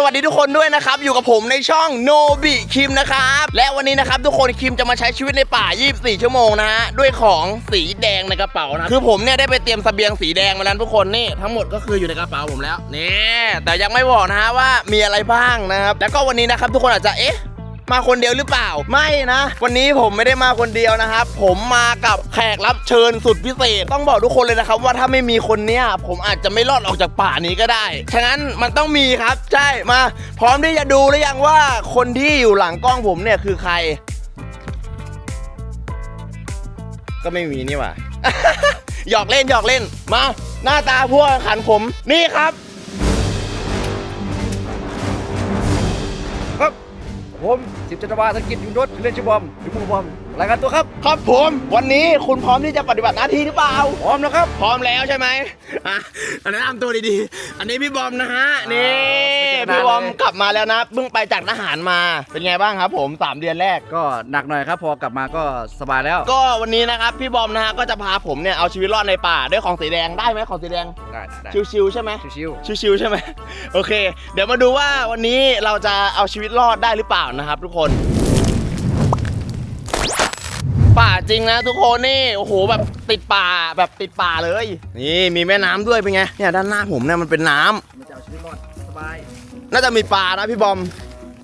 สวัสดีทุกคนด้วยนะครับ อยู่กับผมในช่องโนบิคิมนะครับ และวันนี้นะครับทุกคนคิมจะมาใช้ชีวิตในป่า 24 ชั่วโมงนะฮะ ด้วยของสีแดงในกระเป๋านะคือผมเนี่ยได้ไปเตรียมสเสบียงสีแดงมาแล้วทุกคนนี่ทั้งหมดก็คืออยู่ในกระเป๋าผมแล้วนี่แต่ยังไม่บอกนะฮะว่ามีอะไรบ้างนะครับแล้วก็วันนี้นะครับทุกคนอาจจะเอ๊ะ มาคนเดียวหรือเปล่า ไม่นะ วันนี้ผมไม่ได้มาคนเดียวนะครับ ผมมากับแขกรับเชิญสุดพิเศษ ต้องบอกทุกคนเลยนะครับว่าถ้าไม่มีคนเนี้ยผมอาจจะไม่รอดออกจากป่านี้ก็ได้ ฉะนั้นมันต้องมีครับ ใช่ มา พร้อมที่จะดูหรือยังว่าคนที่อยู่หลังกล้องผมเนี่ยคือใคร ก็ไม่มีนี่หว่า หยอกเล่นหยอกเล่น มา หน้าตาพวกขันผม นี่ครับครับ ผมสิบจันทวาสกิจยุนรถเล่นชื่อบอมหรือมูบอม รายงานตัวครับ ครับผมวันนี้คุณพร้อมที่จะปฏิบัติหน้าที่หรือเปล่า พร้อมแล้วครับ พร้อมแล้วใช่ไหมอะแนะนำตัวดีๆ อันนี้พี่บอมนะฮะนี่ไม่เจอกันนานพี่บอมเลยกลับมาแล้วนะเพิ่งไปจากทหารมาเป็นไงบ้างครับ ผม3เดือนแรก ก็หนักหน่อยครับ พอกลับมาก็สบายแล้วก็วันนี้นะครับพี่บอมนะฮะก็จะพาผมเนี่ยเอาชีวิตรอดในป่าด้วยของสีแดงได้ไหมของสีแดงได้ได้ชิวๆใช่ไหม ชิวชิวๆใช่ไหม โอเค เดี๋ยวมาดูว่าวันนี้เราจะเอาชีวิตรอดได้หรือเปล่านะครับทุกคน ป่า จริงนะทุกคนนี่โอ้โหแบบติดป่าแบบติดป่าเลย นี่มีแม่น้ำด้วยเป็นไงเนี่ยด้านหน้าผมเนี่ยมันเป็นน้ำๆมันจะเอาชีวิตรอดสบายน่าจะมีปลานะพี่บอม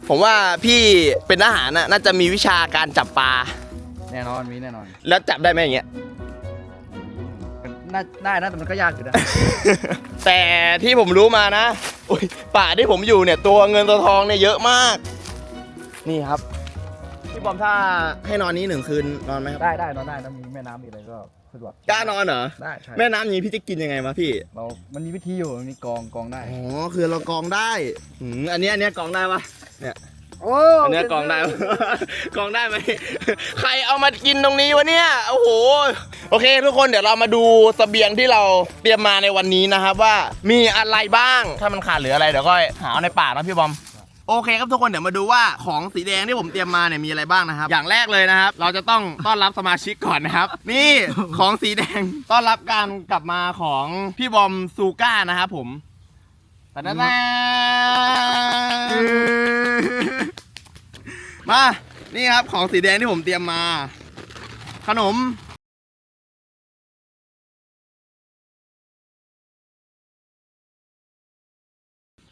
ผมว่าพี่เป็นทหารน่ะน่าจะมีวิชาการจับปลาแน่นอนมีแน่นอนแล้วจับได้ไหมอย่างเงี้ยน่าได้นะแต่มันก็ยากอยู่นะ แต่ที่ผมรู้มานะอุ๊ยป่าที่ผมอยู่เนี่ยตัวเงินตัวทองเนี่ยเยอะมาก นี่ครับ พี่บอมถ้าให้นอนนี้หนึ่งคืนนอนไหมครับได้ได้นอนได้นะมีแม่น้ำมีอะไรก็สะดวกกล้านอนเหรอได้ใช่แม่น้ำอย่างนี้พี่จะกินยังไงมาพี่เรา มันมีวิธีอยู่มันมีกองกองได้อ๋อคือเรากองได้อืมอันเนี้ยอันเนี้ยกองได้ปะเนี่ยโอ้อันเนี้ยกองได้ปะกองได้ไหมใครเอามากินตรงนี้วะเนี่ยโอ้โหโอเค ทุกคนเดี๋ยวเรามาดูเสบียงที่เราเตรียมมาในวันนี้นะครับว่ามีอะไรบ้างถ้ามันขาดเหลืออะไรเดี๋ยวก็หาเอาในป่านะพี่บอม โอเคครับทุกคนเดี๋ยวมาดูว่าของสีแดงที่ผมเตรียมมาเนี่ยมีอะไรบ้างนะครับ อย่างแรกเลยนะครับ เราจะต้องต้อนรับสมาชิกก่อนนะครับ นี่ของสีแดงต้อนรับการกลับมาของพี่บอมซูก้านะครับผมแต่นั่นมา นี่ครับของสีแดงที่ผมเตรียมมา ขนม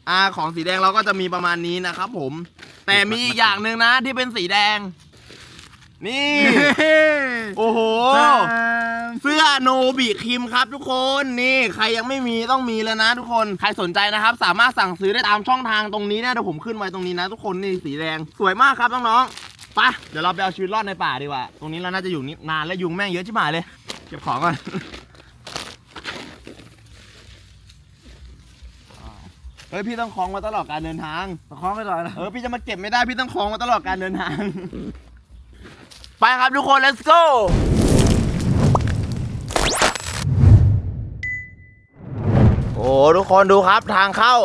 อ่าของสีแดงเราก็จะมีประมาณนี้นะครับผม แต่มีอีกอย่างหนึ่งนะที่เป็นสีแดง นี่ โอ้โห เสื้อโนบิคิมครับทุกคนนี่ใครยังไม่มีต้องมีแล้วนะทุกคนใครสนใจนะครับ สามารถสั่งซื้อได้ตามช่องทางตรงนี้นะเดี๋ยวผมขึ้นไว้ตรงนี้นะ ทุกคนนี่สีแดงสวยมากครับน้องๆไปเดี๋ยวเราไปเอาชีวิตรอดในป่าดีกว่า ตรงนี้เราน่าจะอยู่นี่นานและยุงแม่งเยอะชิบหายเลย เก็บของก่อน เฮ้ยพี่ต้องคล้องมาตลอดการเดินทาง ประคองไว้ก่อนนะ เออพี่จะมาเก็บไม่ได้พี่ต้องคล้องมาตลอดการเดินทาง ไปครับทุกคน let's go โอ้ทุกคนดูครับทางเข้า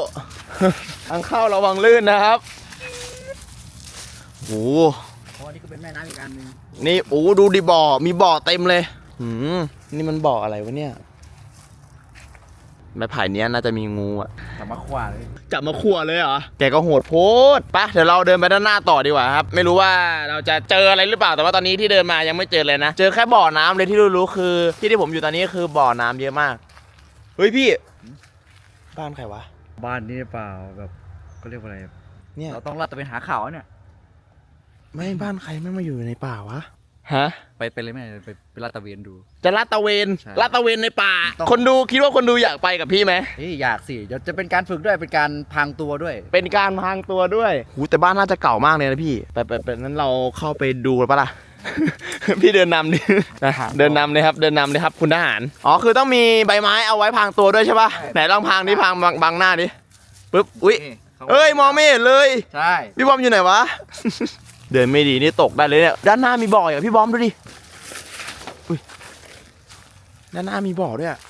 ทางเข้าระวังลื่นนะครับโอ้เพราะว่านี่ก็เป็นแม่น้ำอีกอันหนึงนี่โอ้ดูดิบ่อมีบ่อเต็มเลยหืมนี่มันบ่ออะไรวะเนี่ย ไม้ไผ่เนี้ยน่าจะมีงูอะแต่มาขวาเลยจับมาขั่วเลยเหรอแกก็โหดโพดปะเดี๋ยวเราเดินไปด้านหน้าต่อดีกว่าครับ ไม่รู้ว่าเราจะเจออะไรหรือเปล่าแต่ว่าตอนนี้ที่เดินมายังไม่เจอเลยนะ เจอแค่บ่อน้ำเลยที่รู้ๆคือ ที่ที่ผมอยู่ตอนนี้คือบ่อน้ำเยอะมากเฮ้ยพี่ บ้านใครวะบ้านนี่เปล่าแบบก็เรียกว่าอะไรเนี่ยเราต้องลัดตระเวนหาข่าวเนี่ยไม่บ้านใครไม่มาอยู่ในป่าวะ ฮะ ไปไปเลยแม่ไปไปลาดตระเวนดู จะลาดตระเวนใช่ลาดตระเวนในป่า ต้อง คนดูคิดว่าคนดูอยากไปกับพี่ไหม เฮ้ยอยากสิเดี๋ยวจะเป็นการฝึกด้วยเป็นการพรางตัวด้วย เป็นการพรางตัวด้วยหูแต่บ้านน่าจะเก่ามากเลยนะพี่ไปไปไปนั้นเราเข้าไปดูปะล่ะ พี่เดินนำดินะเดินนำเลยครับ เดินนำเลยครับ คุณทหาร อ๋อ คือต้องมีใบไม้เอาไว้พรางตัวด้วยใช่ปะใช่ไหนลองพรางดิพรางบังบังหน้าดิ ปึ๊บ อุ๊ยนี่ขาเอ้ย มองไม่เห็นเลย ใช่ พี่บอมอยู่ไหนวะ เดินไม่ดีนี่ตกได้เลยเนี่ยด้านหน้ามีบ่ออะพี่บอมดูดิอุ้ยด้านหน้ามีบ่อด้วยอะ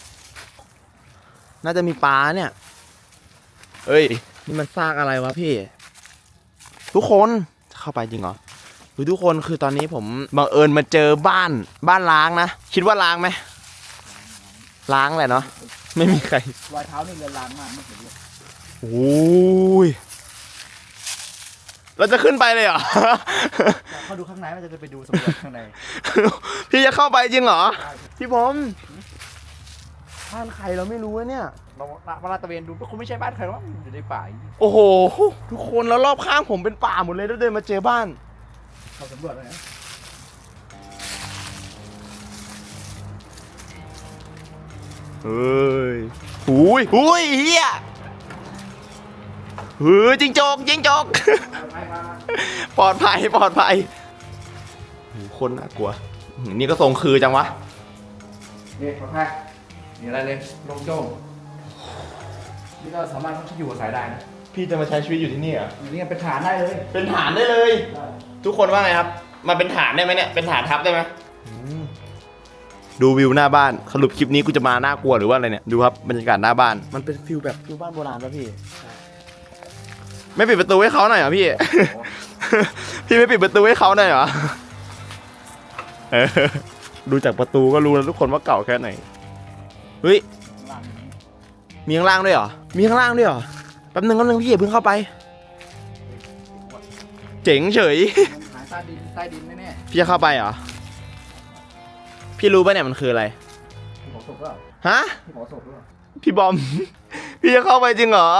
น่าจะมีปลาเนี่ยเอ้ย นี่มันซากอะไรวะพี่ ทุกคนเข้าไปจริงเหรอคือทุกคนคือตอนนี้ผมบังเอิญมาเจอบ้านบ้านล้างนะ คิดว่าล้างไหมล้างแหละเนาะไม่มีใครรอยเท้านี่เรือนรางมากไม่เห็นเลยโอ้ย เราจะขึ้นไปเลยเหรอ เขาดูข้างในมันจะไปดูสำรวจข้างในพี่จะเข้าไปจริงเหรอ พี่ผมบ้านใครเราไม่รู้อะเนี่ย เรามาลาดตระเวนดูก็คงไม่ใช่บ้านใครหรอกมันอยู่ในป่าอย่างนี้โอ้โห ทุกคนแล้วรอบข้างผมเป็นป่าหมดเลยแล้วเดินมาเจอบ้าน เขาสำรวจเลยนะเฮ้ยหุยหุยเฮียเฮ้ยจิงจกจิงจกป ลอดภัยปลอดภัยโอ้โหคนน่ากลัวอื้อหือนี่ก็ทรงคือจังวะ นี่ขอแค่มีอะไรเลยโลงโจ้งนี่ก็สามารถที่อยู่อาศัยได้นะพี่จะมาใช้ชีวิตอยู่ที่นี่เหรอ อย่างนี้เป็นฐานได้เลยเป็นฐานได้เลย ทุกคนว่าไงครับมาเป็นฐานได้ไหมเนี่ย เป็นฐานทับได้ไหมดูวิวหน้าบ้าน สรุปคลิปนี้กูจะมาน่ากลัวหรือว่าอะไรเนี่ย ดูครับบรรยากาศหน้าบ้าน มันเป็นฟิลแบบฟิลบ้านโบราณป่ะพี่ ไม่ปิดประตูให้เขาหน่อยเหรอพี่ พี่ไม่ปิดประตูให้เขาหน่อยเหรอเออดูจากประตูก็รู้แล้วทุกคนว่าเก่าแค่ไหน เฮ้ย มีข้างล่างด้วยเหรอ มีข้างล่างด้วยเหรอ แป๊บนึงแป๊บนึงพี่อย่าเพิ่งเข้าไป เจ๋งเฉย หาใต้ดินใต้ดินแน่พี่จะเข้าไปเหรอ พี่รู้ป่ะเนี่ยมันคืออะไร ๆที่หมอศพหรือเปล่าฮะ ที่หมอศพหรือเปล่าพี่บอม พี่จะเข้าไปจริงเหรอ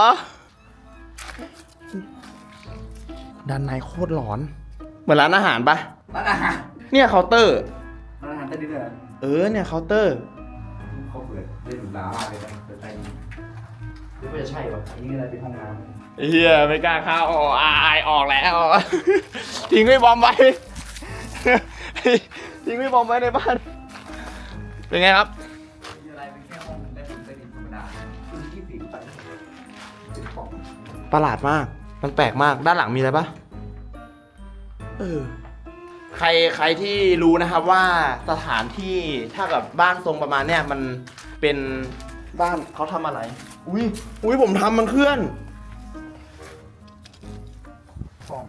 ด้านในโคตรหลอน เหมือนร้านอาหารปะร้านอาหารเนี่ยเคาน์เตอร์ ร้านอาหารใต้ดินเลยเหรอเออเนี่ยเคาน์เตอร์ เขาเปิดได้หรูหรามากเลยนะเปิดใต้ดินหรือว่าจะใช่ป่ะอันนี้อะไรเป็นห้องน้ำเฮียไม่กล้าเข้าอายออกแล้ว ทิ้งไว้บอมไว้ ทิ้งไว้บอมไว้ในบ้าน เป็นไงครับมีอะไรเป็นแค่ห้องใต้ดินใต้ดินธรรมดาคือที่ปีกไปเป็นของประหลาดมาก มันแปลกมากด้านหลังมีอะไรปะเออใครใครที่รู้นะครับว่าสถานที่ถ้ากับบ้านทรงประมาณเนี้ยมันเป็นบ้านเขาทำอะไร อุ้ยอุ้ยผมทำมันเคลื่อน กล่อง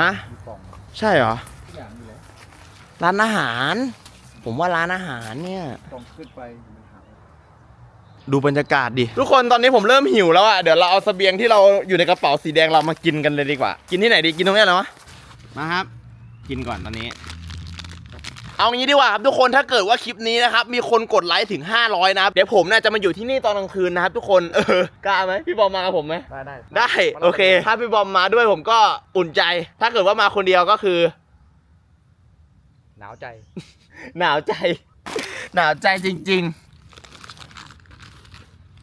ฮะ มีกล่องใช่เหรอ ทุกอย่างนี่แหละร้านอาหาร ผมว่าร้านอาหารเนี่ย กล่องขึ้นไปมันหา ดูบรรยากาศดิ ทุกคนตอนนี้ผมเริ่มหิวแล้วอะเดี๋ยวเราเอาเสบียงที่เราอยู่ในกระเป๋าสีแดงเรามากินกันเลยดีกว่า กินที่ไหนดี กินตรงนี้เหรอวะมาครับ กินก่อนตอนนี้ เอางี้ดีกว่าครับทุกคน ถ้าเกิดว่าคลิปนี้นะครับ มีคนกดไลค์ถึง 500 นะครับ เดี๋ยวผมน่าจะมาอยู่ที่นี่ตอนกลางคืนนะครับ ทุกคน เออกล้าไหมพี่บอมมากับผมไหม ได้ได้ได้ โอเค ถ้าพี่บอมมาด้วยผมก็อุ่นใจ ถ้าเกิดว่ามาคนเดียวก็คือ หนาวใจ หนาวใจ หนาวใจจริง ๆ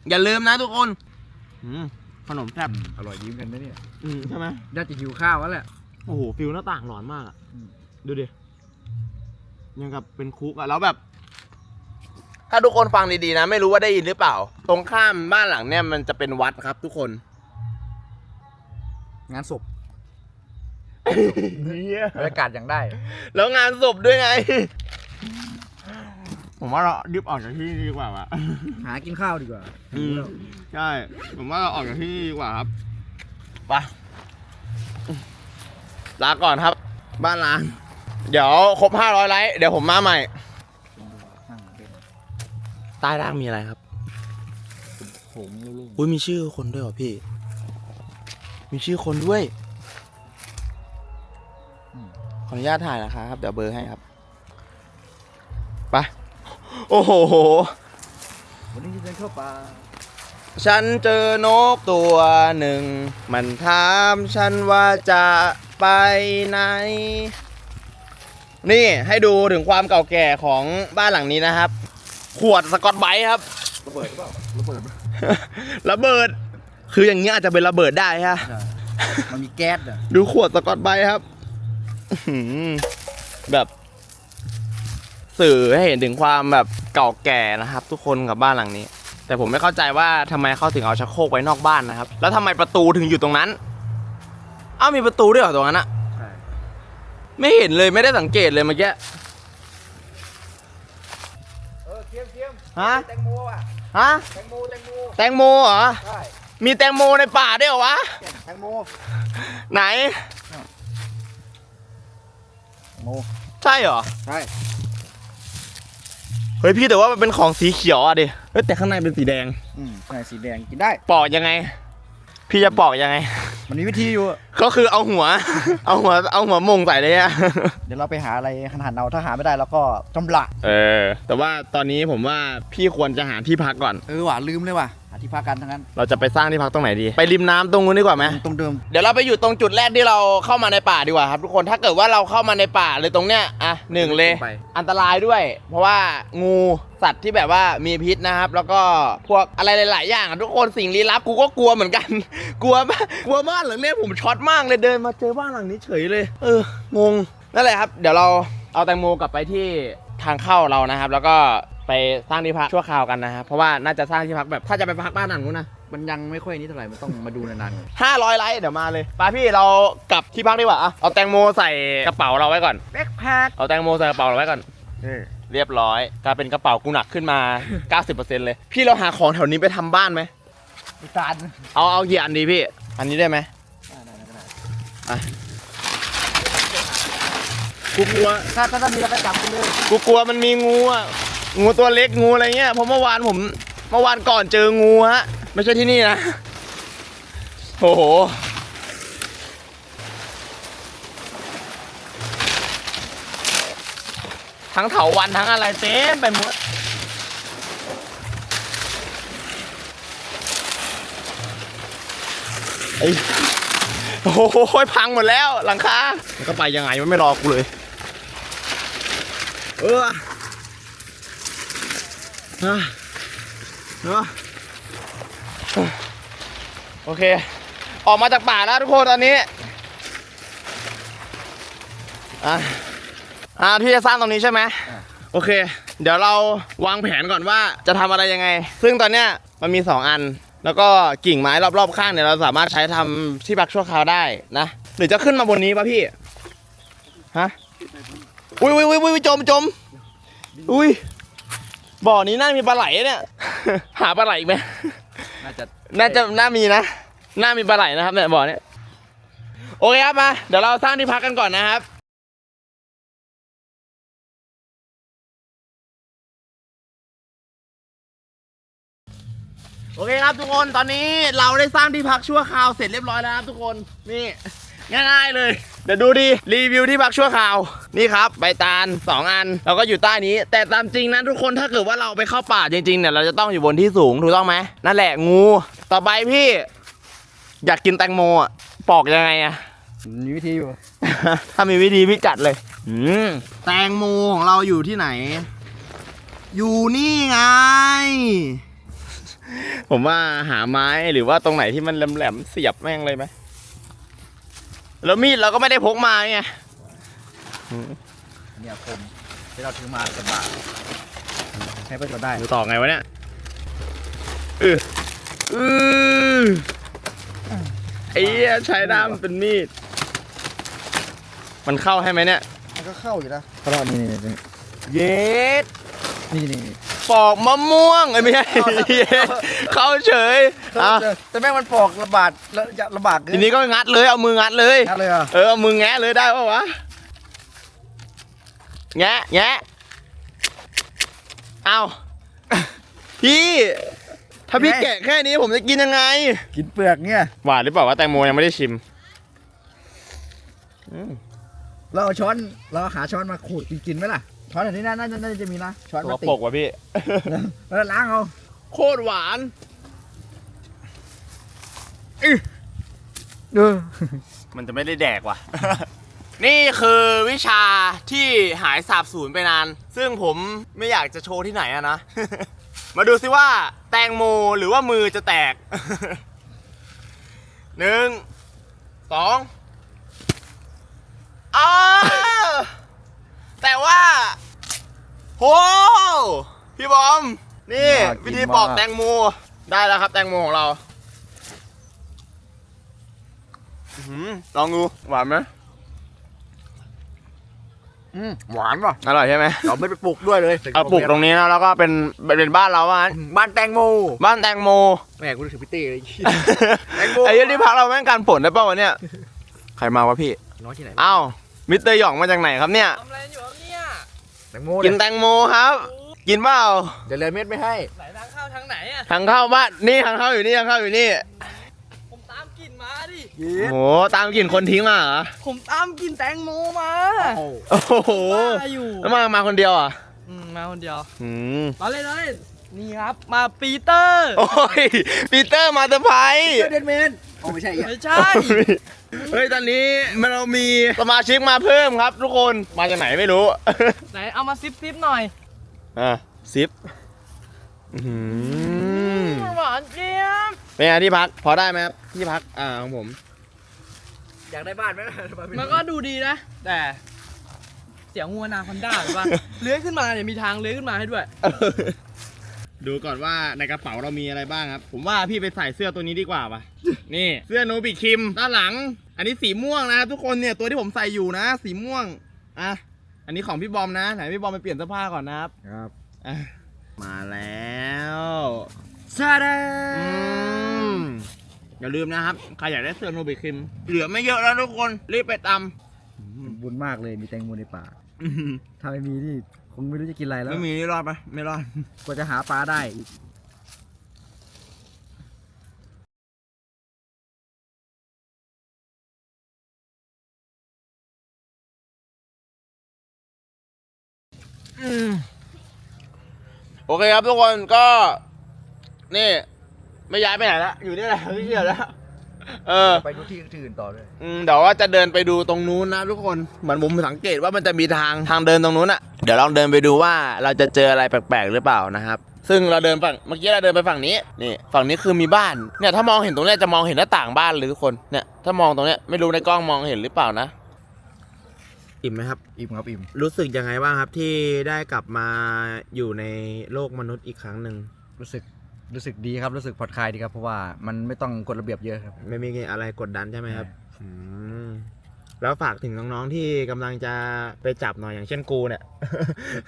อย่าลืมนะทุกคนอืมขนมแซ่บอร่อยยิ้มกันนะเนี่ยอืมใช่ไหมน่าจะหิวข้าวแล้วแหละ โอ้โหฟิลหน้าต่างหลอนมากอะอืม ดูดิยังกับเป็นคุกอะแล้วแบบ ถ้าทุกคนฟังดีๆนะ ไม่รู้ว่าได้ยินหรือเปล่า ตรงข้ามบ้านหลังเนี่ยมันจะเป็นวัดครับ ทุกคนงานศพเนี่ยบรรยากาศอย่างได้ แล้วงานศพด้วยไง ผมว่าเรารีบออกจากที่นี่ดีกว่าวะหากินข้าวดีกว่าอืมใช่ผมว่าเราออกจากที่นี่ดีกว่าครับไปลาก่อนครับ บ้านล้างเดี๋ยวครบ500ไลค์เดี๋ยวผมมาใหม่ ใต้ล่างมีอะไรครับผมลูกอุ้ยมีชื่อคนด้วยเหรอพี่ มีชื่อคนด้วย ขออนุญาตถ่ายนะครับ เดี๋ยวเบอร์ให้ครับไป โอ้โห วันนี้จะเดินเข้าป่า ฉันเจอนกตัวหนึ่ง มันถามฉันว่าจะไปไหน นี่ให้ดูถึงความเก่าแก่ของบ้านหลังนี้นะครับ ขวดสกอตไบรท์ครับ ระเบิดหรือเปล่าระเบิดระเบิด คืออย่างเงี้ยอาจจะเป็นระเบิดได้ฮะใช่มันมีแก๊สอะ ดูขวดสกอตไบรท์ครับอื้อหือแบบ สื่อให้เห็นถึงความแบบเก่าแก่นะครับ ทุกคนกับบ้านหลังนี้ แต่ผมไม่เข้าใจว่าทำไมเขาถึงเอาชักโครกไว้นอกบ้านนะครับ แล้วทำไมประตูถึงอยู่ตรงนั้นอ้าวมีประตูด้วยเหรอตรงนั้นอะใช่ ไม่เห็นเลยไม่ได้สังเกตเลยเมื่อกี้ เออเคียมเคียมฮะ แตงโมอะ ฮะ แตงโมแตงโมแตงโมเหรอ ใช่มีแตงโมในป่าด้วยเหรอวะ แตงโมไหนแตงโม ใช่เหรอ ใช่ เฮ้ยพี่แต่ว่ามันเป็นของสีเขียวอะดิเฮ้ยแต่ข้างในเป็นสีแดง อืมใช่สีแดงกินได้ ปอกยังไง พี่จะปอกยังไง มันมีวิธีอยู่ ก็คือเอาหัว เอาหัวเอาหัวมงใส่เลยอะเดี๋ยวเราไปหาอะไรหันๆเอาถ้าหาไม่ได้เราก็จำละ เออ แต่ว่าตอนนี้ผมว่าพี่ควรจะหาที่พักก่อน เออว่ะลืมเลยว่ะหา ที่พักกันทั้งนั้นเราจะไปสร้างที่พักตรงไหนดี ไปริมน้ำตรงนู้นดีกว่าไหม ตรงเดิม เดี๋ยวเราไปอยู่ตรงจุดแรกที่เราเข้ามาในป่าดีกว่าครับทุกคนถ้าเกิดว่าเราเข้ามาในป่าเลยตรงเนี้ยอะหนึ่งเลย ไป อันตรายด้วย เพราะว่างูสัตว์ที่แบบว่ามีพิษนะครับ แล้วก็พวกอะไรหลาย ๆ อย่างอะทุกคนสิ่งลี้ลับกูก็กลัวเหมือนกัน กลัวมากกลัวบ้านหลังเนี้ยผมช็อตมากเลยเดินมาเจอบ้านหลังนี้เฉยเลย เอองงนั่นแหละครับ เดี๋ยวเราเอาแตงโมกลับไปที่ทางเข้าเรานะครับ แล้วก็ ไปสร้างที่พักชั่วคราวกันนะครับเพราะว่าน่าจะสร้างที่พักแบบถ้าจะไปพักบ้านหลังนู้นนะมันยังไม่ค่อยนี้เท่าไหร่มันต้องมาดูนานห้าร้อยไลค์เดี๋ยวมาเลยป้าพี่เรากลับที่พักดีกว่าอะเอาแตงโมใส่กระเป๋าเราไว้ก่อนๆแบ็คแพ็คเอาแตงโมใส่กระเป๋าเราไว้ก่อนเรียบร้อยกลายเป็นกระเป๋ากูหนักขึ้นมา 90%เลย พี่เราหาของแถวนี้ไปทำบ้านไหมดูจานเอาเอากี่อันดีพี่ อันนี้ได้ไหมอะกูกลัวถ้าถ้าถ้ามีเราไปจับกันเลยกูกลัวมันมีงูอะ งูตัวเล็กงูอะไรเงี้ยเพราะเมื่อวานผม เมื่อวานก่อนเจองูฮะ ไม่ใช่ที่นี่นะ โอ้โห ทั้งเถาวันทั้งอะไรเต็มไปหมดไอ้โอ้โหพังหมดแล้วหลังคามันก็ไปยังไงมันไม่รอกูเลย เออเออเออ โอเค ออกมาจากป่าแล้วทุกคนตอนนี้ อะอ่าที่จะสร้างตรงนี้ใช่ไหม โอเค เดี๋ยวเราวางแผนก่อนว่าจะทำอะไรยังไง ซึ่งตอนเนี้ยมันมี 2 อัน แล้วก็กิ่งไม้รอบๆข้างเนี่ยเราสามารถใช้ทำที่พักชั่วคราวได้นะ หรือจะขึ้นมาบนนี้ป่ะพี่ ฮะ อุ้ยอุ้ยอุ้ยอุ้ยจมจมอุ้ย บ่อนี้น่ามีปลาไหลเนี่ย หาปลาไหลอีกไหมน่าจะน่าจะน่ามีนะ น่ามีปลาไหลนะครับเนี่ยบ่อเนี้ยโอเคครับมา เดี๋ยวเราสร้างที่พักกันก่อนนะครับโอเคครับทุกคนตอนนี้เราได้สร้างที่พักชั่วคราวเสร็จเรียบร้อยแล้วครับทุกคนนี่ ง่ายๆเลย เดี๋ยวดูดิรีวิวที่พักชั่วคราว นี่ครับ ใบตาลสองอัน เราก็อยู่ใต้นี้ แต่ตามจริงนะทุกคนถ้าเกิดว่าเราไปเข้าป่าจริงๆเนี่ยเราจะต้องอยู่บนที่สูงถูกต้องไหมนั่นแหละงู ต่อไปพี่ อยากกินแตงโมอะปอกยังไงอะ มีวิธีอยู่ ถ้ามีวิธีพี่จัดเลยอืมแตงโมของเราอยู่ที่ไหน อยู่นี่ไง ผมว่าหาไม้หรือว่าตรงไหนที่มันแหลมๆเสียบแม่งเลยไหม แล้วมีดเราก็ไม่ได้พกมาไงเนี่ยผมที่เราถือมาสบายใช้ไปก็ได้ดูต่อไงวะเนี่ยเออเออไอ้เหี้ยใช้ด้ามเป็นมีด มันเข้าให้ไหมเนี่ย มันก็เข้าอยู่นะเพราะว่านี่นี่นี่เย็ดนี่นี่นี่ปอกมะม่วงเอ้ยไม่ใช่ เข้าเฉยอะแต่แม่งมันปอกระบาดแล้วจะระบาดเกินทีนี้ก็งัดเลยเอามืองัดเลยงัดเลยเหรอะเออเอามือแงะเลยได้ปะวะแงะแงะเอาพี่ถ้าพี่แกะแค่นี้ผมจะกินยังไง กินเปลือกเนี่ยหวานหรือเปล่าว่าแตงโมยังไม่ได้ชิมเราเอาช้อนเราหาช้อนมาขูดกินไหมล่ะช้อนอันนี้น่าน่าน่าจะมีนะช้อนตัวมาติปกว่ะพี่แล้วล้างเอา โคตรหวานเออมันจะไม่ได้แดกว่ะ นี่คือวิชาที่หายสาบสูญไปนาน ซึ่งผมไม่อยากจะโชว์ที่ไหนอะนะ มาดูซิว่าแตงโมหรือว่ามือจะแตก หนึ่ง สองอ้าแต่ว่า โห พี่บอม นี่น่ากินวิธีปอกมาก แตงโมได้แล้วครับแตงโมของเราอื้อหือลองดูหวานไหมอืมหวานป่ะอร่อยใช่ไหมเราไม่ไปปลูกด้วยเลยเอาปลูกตรงนี้นะแล้วก็เป็นเป็นบ้านเราว่างั้นบ้านแตงโมบ้านแตงโมแม่กูนึกถึงพี่เต้เลย แตงโม ไอ้เหี้ยที่พักเราแม่งการฝนได้ป่าวะเนี่ยใครมาวะพี่น้อยที่ไหนอ้าวมิสเตอร์หยองมาจากไหนครับเนี่ย ทำอะไรอยู่ครับเนี่ยแตงโมกินเนี่ยแตงโมครับ กินเปล่าเดี๋ยวเลยเม็ดไม่ให้ ไหนทางเข้าทางไหนอะ ทางเข้าบ้านนี่ทางเข้าอยู่นี่ทางเข้าอยู่นี่ผมตามโหตามกลิ่นคนทิ้งมาเหรอผมตามกินแตงโมมาโอ้โหบ้าอยู่แล้วมามาคนเดียวอะอืมมาคนเดียวอืมมาเลยเลยนี่ครับ มาปีเตอร์ โอ้ยปีเตอร์มาเตอร์ไพรส์เดนเมนโอ้ไม่ใช่อีกไม่ใช่ เฮ้ยตอนนี้มันเรามีสมาชิกมาเพิ่มครับ ทุกคนมาจากไหนไม่รู้ ไหนเอามาซิปซิปหน่อย อะซิปอื้อหือหวานเจี๊ยบเป็นไงที่พัก พอได้ไหมครับที่พักอ่าของผมอยากได้บ้านไหมมันก็ดูดีนะ แต่ เสียงงัวนาคอนด้าหรือว่าเลื้อยขึ้นมาเนี่ยมีทางเลื้อยขึ้นมาให้ด้วยดูก่อนว่าในกระเป๋าเรามีอะไรบ้างครับ ผมว่าพี่ไปใส่เสื้อตัวนี้ดีกว่าป่ะ นี่เสื้อโนบิคิมด้านหลัง อันนี้สีม่วงนะครับทุกคนเนี่ยตัวที่ผมใส่อยู่นะ สีม่วงอะ อันนี้ของพี่บอมนะ ไหนพี่บอมไปเปลี่ยนเสื้อผ้าก่อนนะครับครับ อะมาแล้วซาดาอืมอย่าลืมนะครับ ใครอยากได้เสื้อโนบิคิม เหลือไม่เยอะแล้วทุกคน รีบไปตบุญมากเลยมีแตงโมในป่าำอื้อหือถ้าไม่มีนี่คงไม่รู้จะกินอะไรแล้วไม่มีนี่รอดปะไม่รอด กว่าจะหาปลาได้อีก โอเคครับทุกคนก็ นี่ ไม่ย้ายไปไหนละอยู่นี่แหละไม่เกี่ยวแล้วเออ ไปดูที่อื่นต่อด้วยอืมเดี๋ยวว่าจะเดินไปดูตรงนู้นนะทุกคนเหมือนผมสังเกตว่ามันจะมีทางทางเดินตรงนู้นอะเดี๋ยวลองเดินไปดูว่าเราจะเจออะไรแปลกๆหรือเปล่านะครับ ซึ่งเราเดินฝั่งเมื่อกี้เราเดินไปฝั่งนี้นี่ฝั่งนี้คือมีบ้านเนี่ยถ้ามองเห็นตรงเนี้ยจะมองเห็นหน้าต่างบ้านเลยทุกคนเนี่ยถ้ามองตรงเนี้ยไม่รู้ในกล้องมองเห็นหรือเปล่านะ อิ่มไหมครับ อิ่มครับอิ่ม รู้สึกยังไงบ้างครับที่ได้กลับมาอยู่ในโลกมนุษย์อีกครั้งหนึ่งรู้สึกรู้สึกดีครับรู้สึกผ่อนคลายดีครับเพราะว่ามันไม่ต้องกฎระเบียบเยอะครับ ไม่มีอะไรกดดันใช่ไหมครับอืม แล้วฝากถึงน้องๆที่กำลังจะไปจับหน่อยอย่างเช่นกูเนี่ย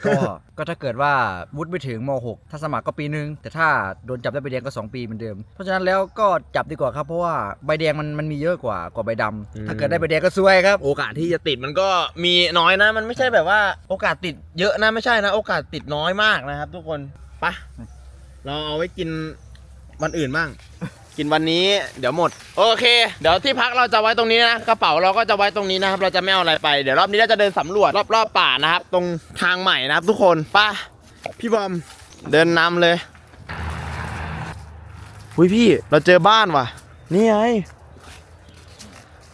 ก็ก็ถ้าเกิดว่าวุฒิไม่ถึงม .6 ถ้าสมัครก็ปีนึง แต่ถ้าโดนจับได้ใบแดงก็ 2 ปีเหมือนเดิม เพราะฉะนั้นแล้วก็จับดีกว่าครับ เพราะว่าใบแดงมันมันมีเยอะกว่ากว่าใบดำอืมถ้าเกิดได้ใบแดงก็ซวยครับ โอกาสที่จะติดมันก็มีน้อยนะ มันไม่ใช่แบบว่าโอกาสติดเยอะนะไม่ใช่นะ โอกาสติดน้อยมากนะครับ ทุกคนไปะเราเอาไว้กินวันอื่นบ้าง กินวันนี้เดี๋ยวหมด โอเค เดี๋ยวที่พักเราจะไว้ตรงนี้นะกระเป๋าเราก็จะไว้ตรงนี้นะครับ เราจะไม่เอาอะไรไปเดี๋ยวรอบนี้เราจะเดินสำรวจรอบๆป่านะครับ ตรงทางใหม่นะครับ ทุกคนไป้าพี่บอมเดินนำเลยอุ้ยพี่เราเจอบ้านว่ะ นี่ไง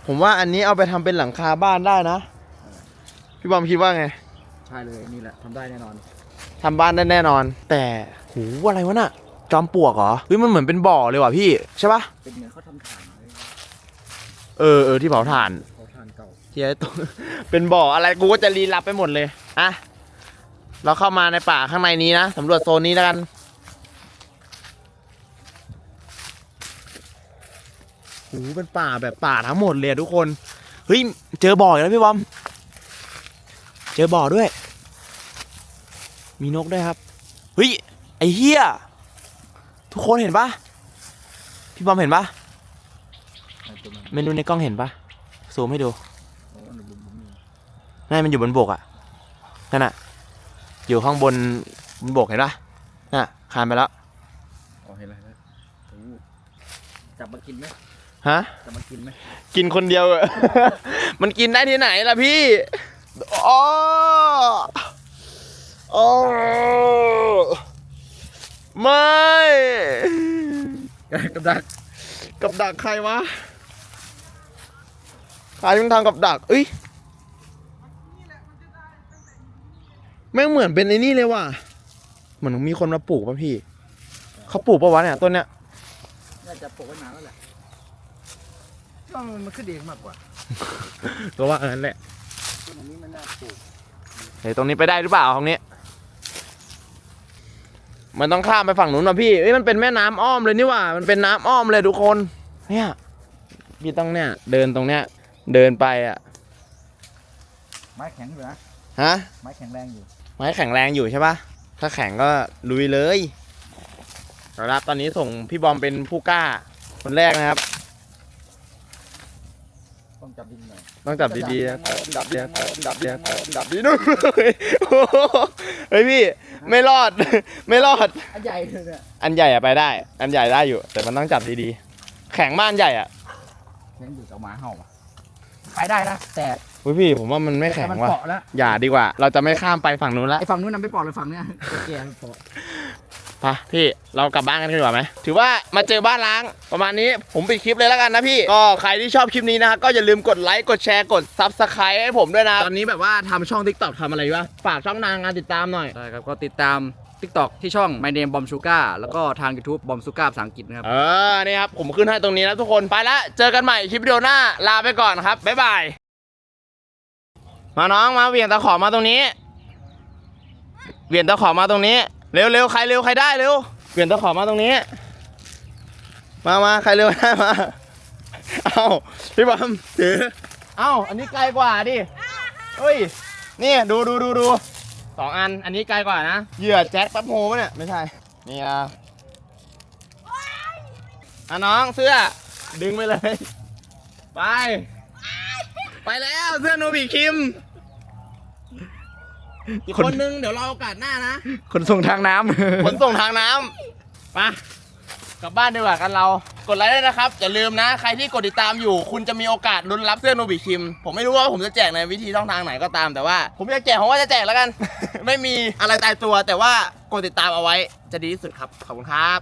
ผมว่าอันนี้เอาไปทำเป็นหลังคาบ้านได้นะ พี่บอมคิดว่าไงใช่เลยนี่แหละทำได้แน่นอนทำบ้านได้แน่นอน แต่หูอะไรวะน่ะ จอมปลวกเหรอเฮ้ยมันเหมือนเป็นบ่อเลยว่ะพี่ใช่ปะเป็นเหมือนเขาทำฐานเลยเออเออที่เผาถ่านเขาฐานเก่าเฮียตัวเป็นบ่ออะไรกูก็จะรีลับไปหมดเลยอะเราเข้ามาในป่าข้างในนี้นะสำรวจโซนนี้แล้วกันโอ้โหเป็นป่าแบบป่าทั้งหมดเลยอะทุกคน เฮ้ย เจอบ่ออีกแล้วพี่บอม เจอบ่อด้วย มีนกด้วยครับ เฮ้ย ไอ้เหี้ย ทุกคนเห็นปะพี่บอมเห็นปะไอ้ตัวมันเมนูในกล้องเห็นปะซูมให้ดูโอ้หนุ่มๆๆนั่นมันอยู่บนบกอะนั่นอะ อยู่ข้างบนบนบกเห็นปะน่ะคานไปแล้วๆอ๋อเห็นอะไรแล้วโอ้จับมากินไหมฮะจับมากินไหมกินคนเดียวอะมันกินได้ที่ไหนล่ะพี่อ๋ออ๋อ ไม่กับดัก กับดักใครวะใครมึงทำกับดักเอ้ยแม่งเหมือนเป็นไอ้นี่เลยว่ะเหมือนมีคนมาปลูกป่ะพี่ เขาปลูกป่ะวะเนี่ยต้นเนี้ยน่าจะปลูกไว้นานแล้วแหละก็มันมันขึ้นเองมากกว่า ก็ว่าอันนั้นแหละต้นอันนี้มันน่าปลูกเฮ้ยตรงนี้ไปได้หรือเปล่าตรงนี้ มันต้องข้ามไปฝั่งนู้นว่ะพี่เอ้ยมันเป็นแม่น้ำอ้อมเลยนี่หว่า มันเป็นน้ำอ้อมเลยทุกคน เนี่ย พี่ต้องเนี่ย เดินตรงเนี้ย เดินไปอะ ไม้แข็งอยู่นะ ฮะ ไม้แข็งแรงอยู่ ไม้แข็งแรงอยู่ใช่ปะถ้าแข็งก็ลุยเลยนะครับตอนนี้ส่งพี่บอมเป็นผู้กล้า คนแรกนะครับ ต้องจับดินหน่อย ต้องจับดีๆนะจับดีนะจับดีนะจับดีนู่นเฮ้ยพี่ ไม่รอด ไม่รอด อันใหญ่เลยเนี่ยอันใหญ่อะไปได้ อันใหญ่ได้อยู่ แต่มันต้องจับดีๆ แข็งมากอันใหญ่อะแข็งอยู่กับหมาเห่าอะไปได้นะแต่อุ้ยพี่ผมว่ามันไม่แต่แข็งมันว่ะ เปาะแล้วอย่าดีกว่า เราจะไม่ข้ามไปฝั่งนู้นละ ไอ้ฝั่งนู้นนำไปปอกเลยฝั่งเนี้ยแก่มันเปาะ ไปพี่เรากลับบ้านกันดีกว่าไหมถือว่ามาเจอบ้านล้างประมาณนี้ผมปิดคลิปเลยแล้วกันนะพี่ ก็ใครที่ชอบคลิปนี้นะก็อย่าลืมกดไลค์กดแชร์กดซับสไครต์ให้ผมด้วยนะ ตอนนี้แบบว่าทำช่อง t ิ k t o k ทำอะไรอยู่วะฝากช่องทางงานติดตามหน่อยใช่ครับก็ติดตาม TikTok ที่ช่อง My Name Bom Sugar แล้วก็ทาง YouTube Bom Sugar ภาษาอังกฤษนะครับ เออ นี่ครับ ผมขึ้นให้ตรงนี้นะทุกคน ไปละ เจอกันใหม่คลิปวิดีโอหน้า ลาไปก่อนครับ บ๊ายบาย มาน้องมาเหวี่ยงตะขอมาตรงนี้เหวี่ยงตะขอมาตรงนี้ เร็วเร็วใครเร็วใครได้เร็วเหวี่ยงตะขอมาตรงนี้ มามาใครเร็วได้มา เอาพี่บอมถือ เอาอันนี้ไกลกว่าดิเฮ้ย นี่ดูดูดูดูสองอัน อันนี้ไกลกว่านะ เหยื่อแจ็คปั๊บโฮปะเนี่ย ไม่ใช่ นี่อะอะน้องเสื้อ ดึงไปเลย ไป ไปแล้วเสื้อโนบิคิม อีกคนนึงเดี๋ยวรอโอกาสหน้านะคนส่งทางน้ำขนส่งทางน้ำไปกลับบ้านดีกว่ากันเรา กดไลค์ด้วยนะครับ อย่าลืมนะ ใครที่กดติดตามอยู่ คุณจะมีโอกาสลุ้นรับเสื้อโนบิคิม ผมไม่รู้ว่าผมจะแจกในวิธีช่องทางไหนก็ตาม แต่ว่า ผมจะแจกผมว่าจะแจกแล้วกัน ไม่มีอะไรตายตัว แต่ว่ากดติดตามเอาไว้จะดีที่สุดครับ ขอบคุณครับ